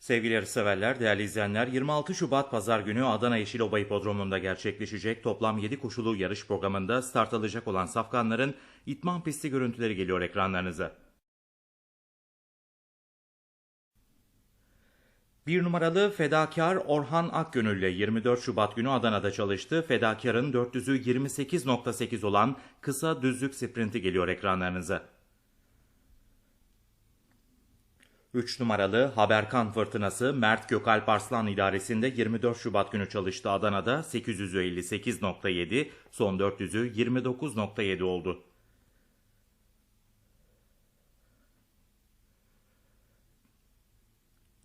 Sevgili yarışseverler, değerli izleyenler, 26 Şubat Pazar günü Adana Yeşilova Hipodromu'nda gerçekleşecek toplam 7 koşulu yarış programında start alacak olan safkanların itman pisti görüntüleri geliyor ekranlarınıza. Bir numaralı Fedakar Orhan Akgönül ile 24 Şubat günü Adana'da çalıştı. Fedakar'ın 400'ü 28.8 olan kısa düzlük sprinti geliyor ekranlarınıza. 3 numaralı Haberkan Fırtınası Mert Gökalp Arslan idaresinde 24 Şubat günü çalıştı Adana'da 858.7, son 400'ü 29.7 oldu.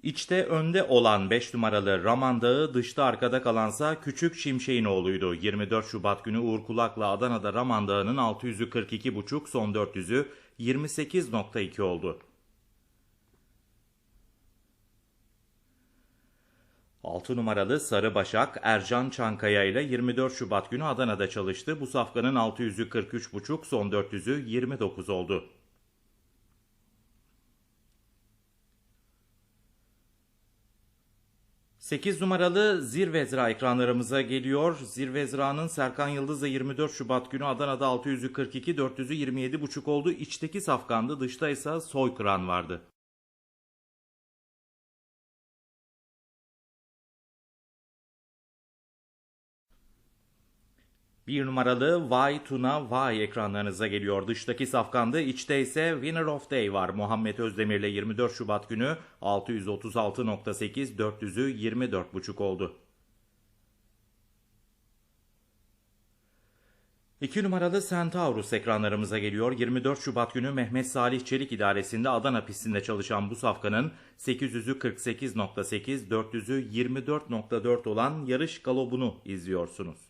İçte önde olan 5 numaralı Raman Dağı dışta arkada kalansa Küçük Şimşek'in oğluydu. 24 Şubat günü Uğur Kulak'la Adana'da Raman Dağı'nın 600'ü 42.5 son 400'ü 28.2 oldu. 6 numaralı Sarı Başak Ercan Çankaya ile 24 Şubat günü Adana'da çalıştı. Bu safkanın 600'ü 43.5 son 400'ü 29 oldu. Sekiz numaralı Zirvezra ekranlarımıza geliyor. Zirvezra'nın Serkan Yıldız'la 24 Şubat günü Adana'da 600'ü 42, 400'ü 27,5 oldu. İçteki safkandı, dışta ise Soykıran vardı. Bir numaralı Vay Tuna Vay ekranlarınıza geliyor. Dıştaki safkanda içte ise Winner of Day var. Muhammed Özdemir ile 24 Şubat günü 636.8 400'ü 24.5 oldu. 2 numaralı Centaurus ekranlarımıza geliyor. 24 Şubat günü Mehmet Salih Çelik idaresinde Adana pistinde çalışan bu safkanın 800'ü 48.8, 400'ü 24.4 olan yarış galobunu izliyorsunuz.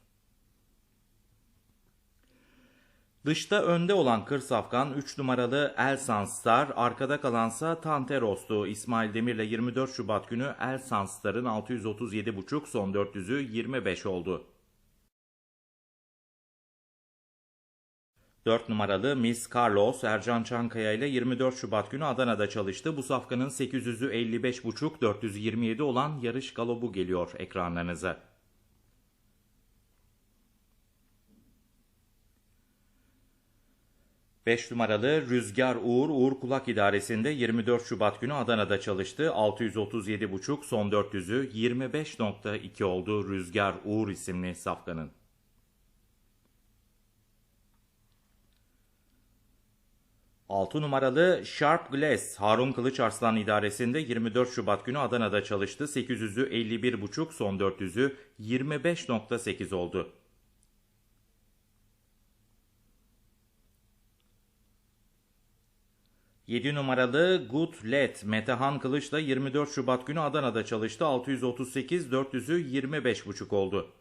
Dışta önde olan Kır Safkan 3 numaralı Elsan Star, arkada kalansa Tanteros'tu. İsmail Demir'le 24 Şubat günü Elsan Star'ın 637,5 son 400'ü 25 oldu. 4 numaralı Miss Carlos Ercan Çankaya ile 24 Şubat günü Adana'da çalıştı. Bu safkanın 800'ü 55,5 427 olan yarış galobu geliyor ekranlarınıza. 5 numaralı Rüzgar Uğur Uğur Kulak idaresinde 24 Şubat günü Adana'da çalıştı. 637,5 son 400'ü 25.2 oldu Rüzgar Uğur isimli safkanın. Altı numaralı Sharp Glass Harun Kılıç Arslan idaresinde 24 Şubat günü Adana'da çalıştı. 800'ü 51,5 son 400'ü 25.8 oldu. 7 numaralı Good Let Metehan Kılıç'la 24 Şubat günü Adana'da çalıştı. 638 400'ü 25,5 oldu.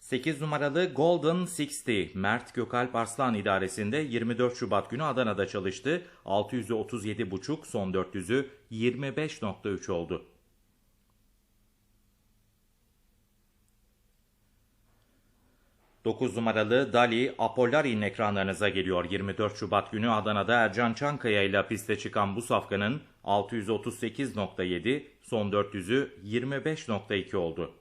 Sekiz numaralı Golden 60 Mert Gökalp Arslan idaresinde 24 Şubat günü Adana'da çalıştı. 637,5 son 400'ü 25.3 oldu. 9 numaralı Dali Apollari'nin ekranlarınıza geliyor. 24 Şubat günü Adana'da Ercan Çankaya ile piste çıkan bu safkanın 638.7, son 400'ü 25.2 oldu.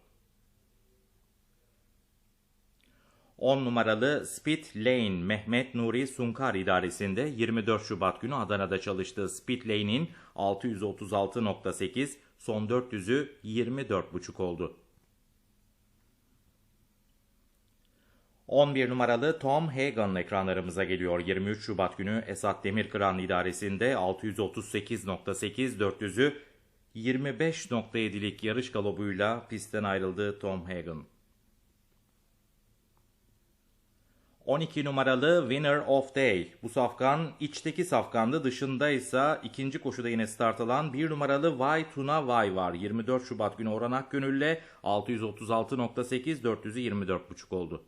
10 numaralı Spit Lane Mehmet Nuri Sunkar idaresinde 24 Şubat günü Adana'da çalıştığı Spit Lane'in 636.8, son 400'ü 24.5 oldu. 11 numaralı Tom Hagen ekranlarımıza geliyor. 23 Şubat günü Esat Demirkıran idaresinde 638.8 400'ü 25.7'lik yarış galobuyla pistten ayrıldı Tom Hagen. 12 numaralı Winner of Day. Bu safkan içteki safkandı dışında ise ikinci koşuda yine start alan 1 numaralı Vay Tuna Vay var. 24 Şubat günü Orhan Akgönül'le 636.8 400'ü 24.5 oldu.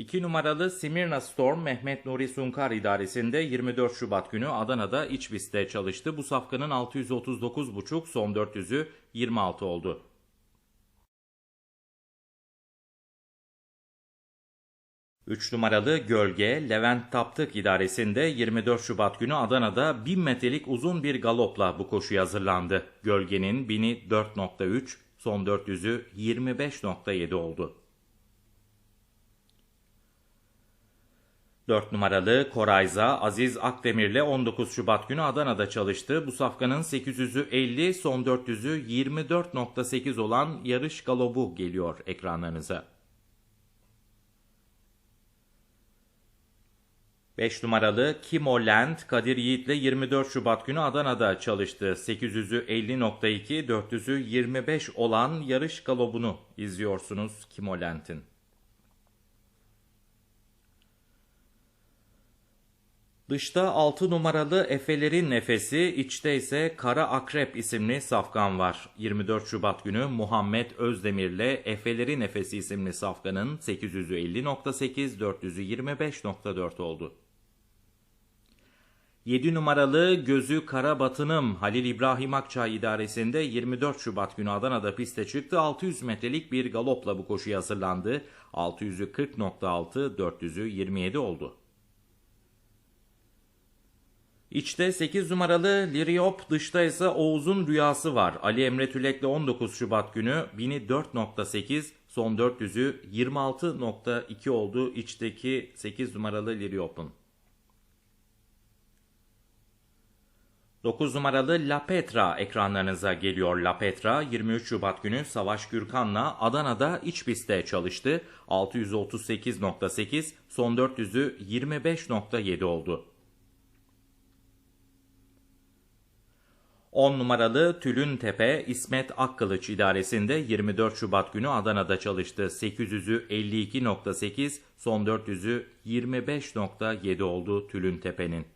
2 numaralı Simirna Storm Mehmet Nuri Sunkar idaresinde 24 Şubat günü Adana'da iç pistte çalıştı. Bu safkanın 639,5 son 400'ü 26 oldu. Üç numaralı Gölge, Levent Taptık idaresinde 24 Şubat günü Adana'da 1000 metrelik uzun bir galopla bu koşu hazırlandı. Gölgenin 1000'i 4.3, son 400'ü 25.7 oldu. 4 numaralı Korayza Aziz Akdemir'le 19 Şubat günü Adana'da çalıştı. Bu safkanın 800'ü 50, son 400'ü 24.8 olan yarış galobu geliyor ekranlarınıza. 5 numaralı Kimo Land Kadir Yiğit'le 24 Şubat günü Adana'da çalıştı. 800'ü 50.2, 400'ü 25 olan yarış galobunu izliyorsunuz Kimo Land'in. Dışta 6 numaralı Efelerin Nefesi, içte ise Kara Akrep isimli safkan var. 24 Şubat günü Muhammed Özdemir'le Efelerin Nefesi isimli safkanın 850.8, 400'ü 25.4 oldu. 7 numaralı Gözü Kara Batınım Halil İbrahim Akçay idaresinde 24 Şubat günü Adana'da piste çıktı. 600 metrelik bir galopla bu koşuya hazırlandı. 600'ü 40.6, 400'ü 27 oldu. İçte 8 numaralı Liriop, dışta ise Oğuz'un rüyası var. Ali Emre Tülek'le 19 Şubat günü 1000'i 4.8, son 400'ü 26.2 oldu içteki 8 numaralı Liriop'un. 9 numaralı La Petra ekranlarınıza geliyor. La Petra 23 Şubat günü Savaş Gürkan'la Adana'da iç pistte çalıştı. 638.8, son 400'ü 25.7 oldu. 10 numaralı Tülün Tepe İsmet Akkılıç idaresinde 24 Şubat günü Adana'da çalıştı. 800'ü 52.8, son 400'ü 25.7 oldu Tülün Tepe'nin.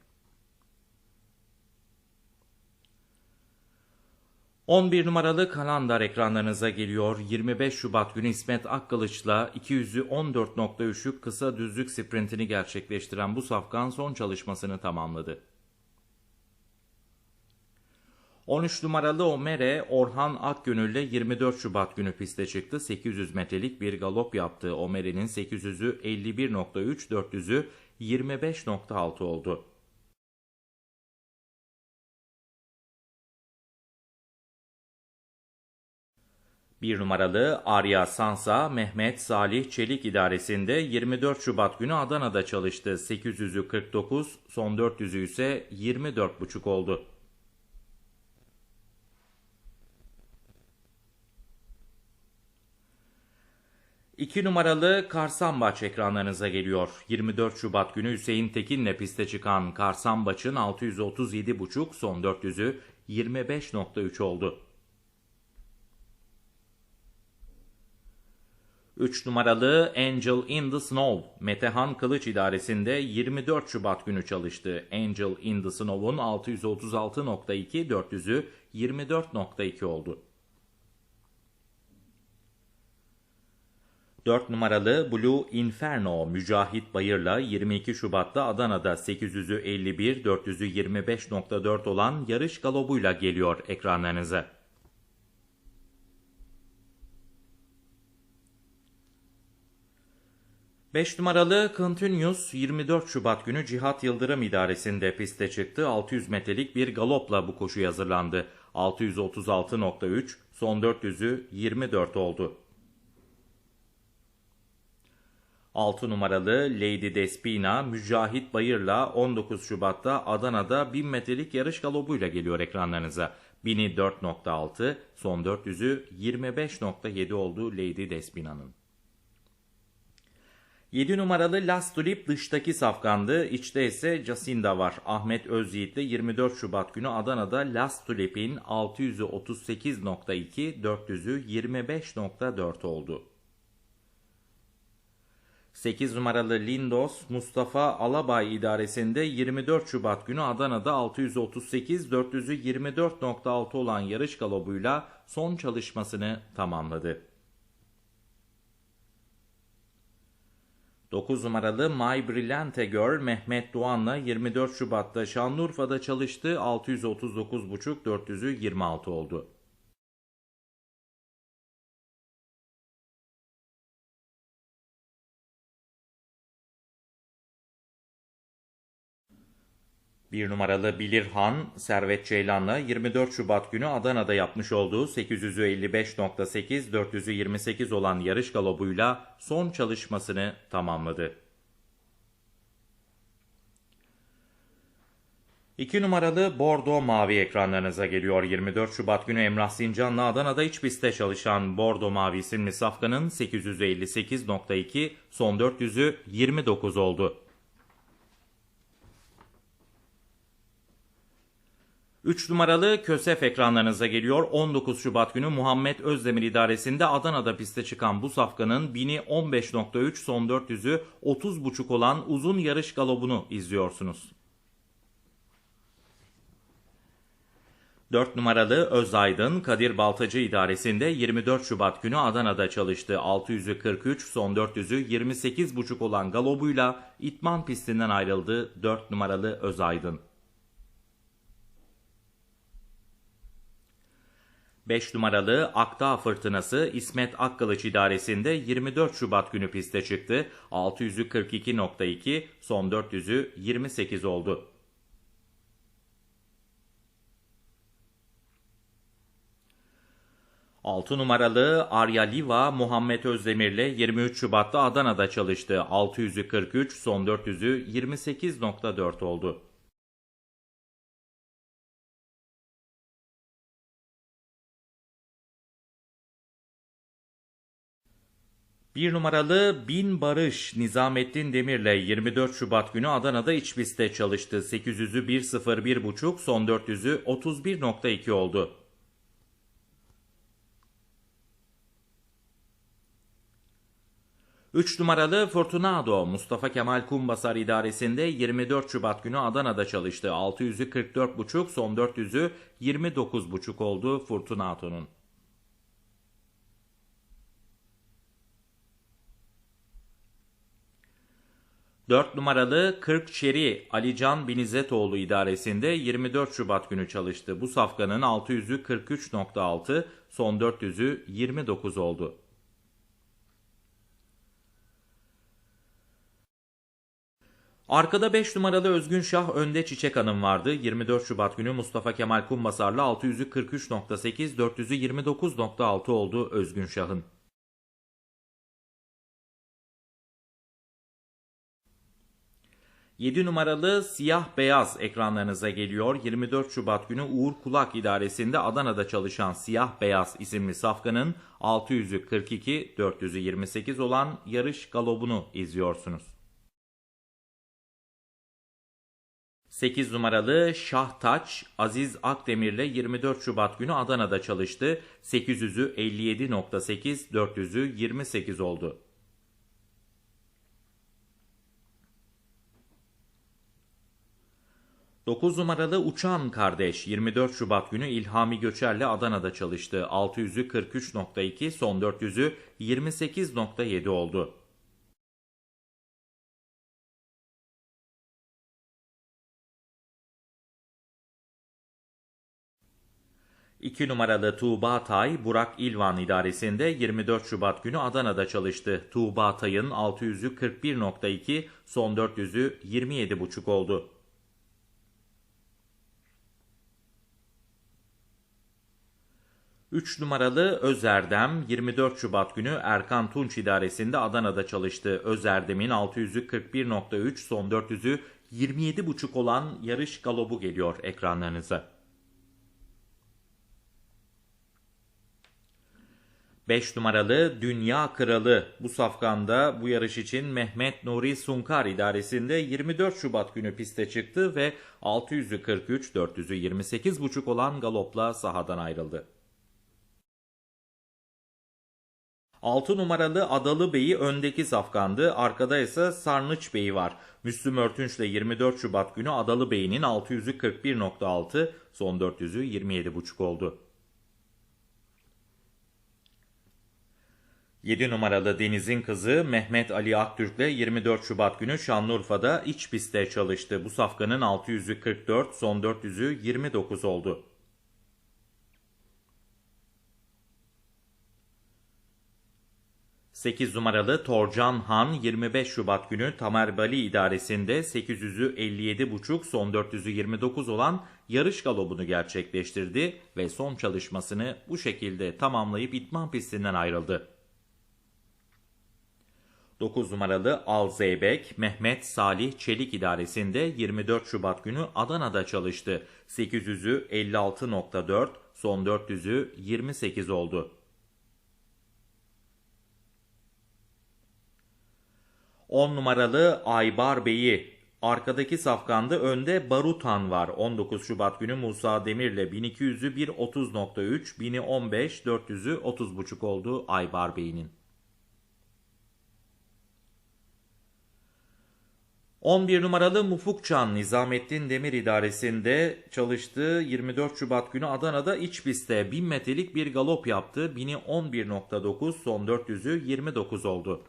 11 numaralı kalandar ekranlarınıza geliyor. 25 Şubat günü İsmet Akkılıç'la 200'ü 14.3'lük kısa düzlük sprintini gerçekleştiren bu safkan son çalışmasını tamamladı. 13 numaralı Omere Orhan Akgönül'le 24 Şubat günü piste çıktı. 800 metrelik bir galop yaptı. Omere'nin 800'ü 51.3, 400'ü 25.6 oldu. Bir numaralı Arya Sansa Mehmet Salih Çelik idaresinde 24 Şubat günü Adana'da çalıştı. 800'ü 49, son 400'ü ise 24.5 oldu. 2 numaralı Karsambaç ekranlarınıza geliyor. 24 Şubat günü Hüseyin Tekin'le piste çıkan Karsambaç'ın 637.5 son 400'ü 25.3 oldu. 3 numaralı Angel in the Snow, Metehan Kılıç idaresinde 24 Şubat günü çalıştı. Angel in the Snow'un 636.2, 400'ü 24.2 oldu. 4 numaralı Blue Inferno Mücahit Bayır'la 22 Şubat'ta Adana'da 800'ü 51, 400'ü 25.4 olan yarış galobuyla geliyor ekranlarınıza. Beş numaralı Continuous 24 Şubat günü Cihat Yıldırım idaresinde piste çıktı. 600 metrelik bir galopla bu koşuya hazırlandı. 636.3, son 400'ü 24 oldu. 6 numaralı Lady Despina Mücahit Bayır'la 19 Şubat'ta Adana'da 1000 metrelik yarış galobuyla geliyor ekranlarınıza. 1000'i 4.6, son 400'ü 25.7 oldu Lady Despina'nın. 7 numaralı Last Tulip dıştaki safkandı. İçte ise Jacinda var. Ahmet Özyiğit de 24 Şubat günü Adana'da Last Tulip'in 638.2, 400'ü 25.4 oldu. 8 numaralı Lindos Mustafa Alabay idaresinde 24 Şubat günü Adana'da 638 400'ü 24.6 olan yarış galobuyla son çalışmasını tamamladı. 9 numaralı My Brillante Girl Mehmet Doğan'la 24 Şubat'ta Şanlıurfa'da çalıştı. 639.5 400'ü 26 oldu. Bir numaralı Bilirhan, Servet Ceylan'la 24 Şubat günü Adana'da yapmış olduğu 855.8, 428 olan yarış galobuyla son çalışmasını tamamladı. 2 numaralı Bordo Mavi ekranlarınıza geliyor. 24 Şubat günü Emrah Sincan'la Adana'da iç pistte çalışan Bordo Mavi isimli safkanın 858.2 son 400'ü 29 oldu. 3 numaralı Kösef ekranlarınıza geliyor. 19 Şubat günü Muhammed Özdemir idaresinde Adana'da piste çıkan bu safkanın 1000'i 15.3 son 400'ü 30.5 olan uzun yarış galobunu izliyorsunuz. 4 numaralı Özaydın Kadir Baltacı idaresinde 24 Şubat günü Adana'da çalıştı. 600'ü 43, son 400'ü 28,5 olan galobuyla itman pistinden ayrıldı 4 numaralı Özaydın. 5 numaralı Akdağ Fırtınası İsmet Akkılıç idaresinde 24 Şubat günü piste çıktı. 600'ü 42.2, son 400'ü 28 oldu. 6 numaralı Arya Liva Muhammed Özdemir'le 23 Şubat'ta Adana'da çalıştı. 600'ü 43, son 400'ü 28.4 oldu. Bir numaralı Bin Barış Nizamettin Demir'le 24 Şubat günü Adana'da iç pistte çalıştı. 800'ü 1.01.5, son 400'ü 31.2 oldu. 3 numaralı Fortunado Mustafa Kemal Kumbasar idaresinde 24 Şubat günü Adana'da çalıştı. 600'ü 44.5 son 400'ü 29.5 oldu Fortunado'nun. Dört numaralı Kırkçeri Alican Binizetoğlu idaresinde 24 Şubat günü çalıştı. Bu safkanın 600'ü 43.6, son 400'ü 29 oldu. Arkada 5 numaralı Özgün Şah önde Çiçek Hanım vardı. 24 Şubat günü Mustafa Kemal Kumbasar'la 600'ü 43.8, 400'ü 29.6 oldu Özgün Şah'ın. Yedi numaralı siyah beyaz ekranlarınıza geliyor. 24 Şubat günü Uğur Kulak idaresinde Adana'da çalışan siyah beyaz isimli safkanın 600'ü 42, 400'ü 28 olan yarış galobunu izliyorsunuz. 8 numaralı Şahtaç Aziz Akdemir'le 24 Şubat günü Adana'da çalıştı. 800'ü 57.8, 400'ü 28 oldu. Dokuz numaralı Uçan Kardeş 24 Şubat günü İlhami Göçer'le Adana'da çalıştı. 600'ü 43.2, son 400'ü 28.7 oldu. 2 numaralı Tuğba Tay, Burak İlvan idaresinde 24 Şubat günü Adana'da çalıştı. Tuğba Tay'ın 600'ü 41.2, son 400'ü 27.5 oldu. Üç numaralı Özerdem 24 Şubat günü Erkan Tunç idaresinde Adana'da çalıştı. Özerdem'in 600'ü 41.3 son 400'ü 27.5 olan yarış galobu geliyor ekranlarınıza. 5 numaralı Dünya Kralı bu safkanda bu yarış için Mehmet Nuri Sunkar idaresinde 24 Şubat günü piste çıktı ve 600'ü 43, 400'ü 28,5 olan galopla sahadan ayrıldı. 6 numaralı Adalı Bey'i öndeki safkandı. Arkada ise Sarnıç Bey'i var. Müslüm Örtünç ile 24 Şubat günü Adalı Bey'inin 600'ü 41.6, son 400'ü 27.5 oldu. 7 numaralı Deniz'in kızı Mehmet Ali Aktürk ile 24 Şubat günü Şanlıurfa'da iç pistte çalıştı. Bu safkanın 600'ü 44, son 400'ü 29 oldu. 8 numaralı Torcan Han 25 Şubat günü Tamer Bali idaresinde 800'ü 57,5 son 400'ü 29 olan yarış galobunu gerçekleştirdi ve son çalışmasını bu şekilde tamamlayıp itman pistinden ayrıldı. 9 numaralı Al Zeybek, Mehmet Salih Çelik idaresinde 24 Şubat günü Adana'da çalıştı. 800'ü 56.4, son 400'ü 28 oldu. 10 numaralı Aybar Bey'i Arkadaki safkanda önde Barutan var. 19 Şubat günü Musa Demir'le 1200'ü 1.30.3, 1000'i 15, 400'ü 30.5 oldu Aybar Bey'inin. 11 numaralı Mufukçan Nizamettin Demir idaresinde çalıştığı 24 Şubat günü Adana'da iç pistte 1000 metrelik bir galop yaptı. 1000'i 11.9 son 400'ü 29 oldu.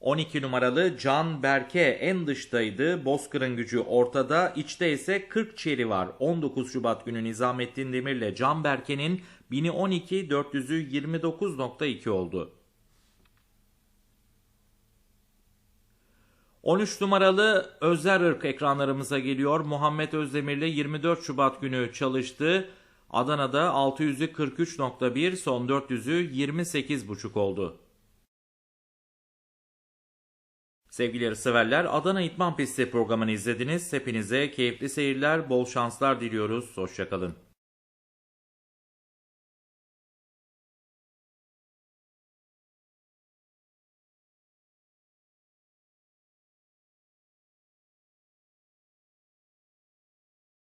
12 numaralı Can Berke en dıştaydı. Bozkır'ın gücü ortada. İçte ise 40 çeri var. 19 Şubat günü Nizamettin Demir'le Can Berke'nin 1000'i 12, 400'ü 29.2 oldu. 13 numaralı Özer Irk ekranlarımıza geliyor. Muhammed Özdemir'le 24 Şubat günü çalıştı. Adana'da 600'ü 43.1, son 400'ü 28.5 oldu. Sevgili yarışseverler Adana İtman Pisti programını izlediniz. Hepinize keyifli seyirler, bol şanslar diliyoruz. Hoşçakalın.